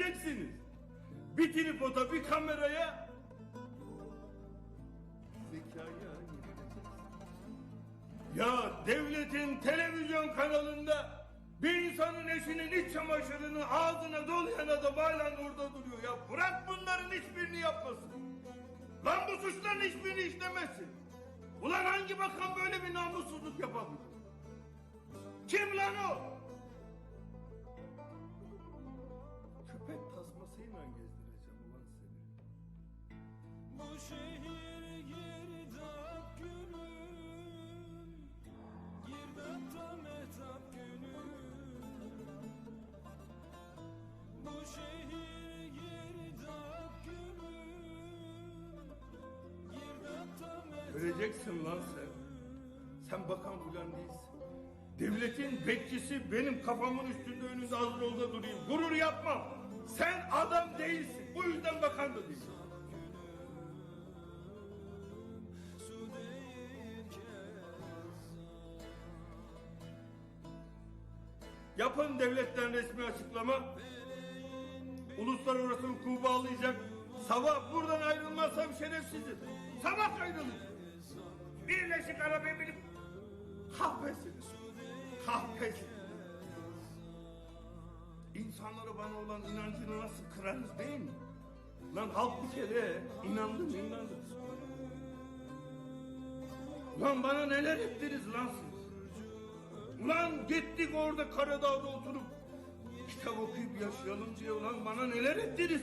göreceksiniz. Bir tripoda bir kameraya zekaya. Ya devletin televizyon kanalında bir insanın eşinin iç çamaşırını ağzına dolayan adam hala orada duruyor. Ya bırak bunların hiçbirini yapmasın. Lan bu suçların hiçbirini işlemesin. Ulan hangi bakan böyle bir namussuzluk yapabilir? Kim lan o? Şehir girdap günüm Girdapta metap günüm Bu şehir girdap günüm Girdapta metap Göreceksin lan sen. Sen bakan filan değilsin. Devletin bekçisi benim kafamın üstünde önünde hazır olduğunda durayım. Gurur yapmam. Sen adam değilsin. Bu yüzden bakan da değilsin. Yapın devletten resmi açıklama. Uluslararası hukuku bağlayacak. Sabah buradan ayrılmazsam şerefsizim. Sabah ayrılacağım. Birleşik Arap Emirlikleri kahpesiniz. Kahpesiniz. İnsanlara bana olan inancını nasıl kırarız değil mi? Lan halk bir kere inandı mı inandı. Lan bana neler ettiniz lan siz? Ulan gittik orada Karadağ'da oturup kitap okuyup yaşayalım diye ulan bana neler ettiniz?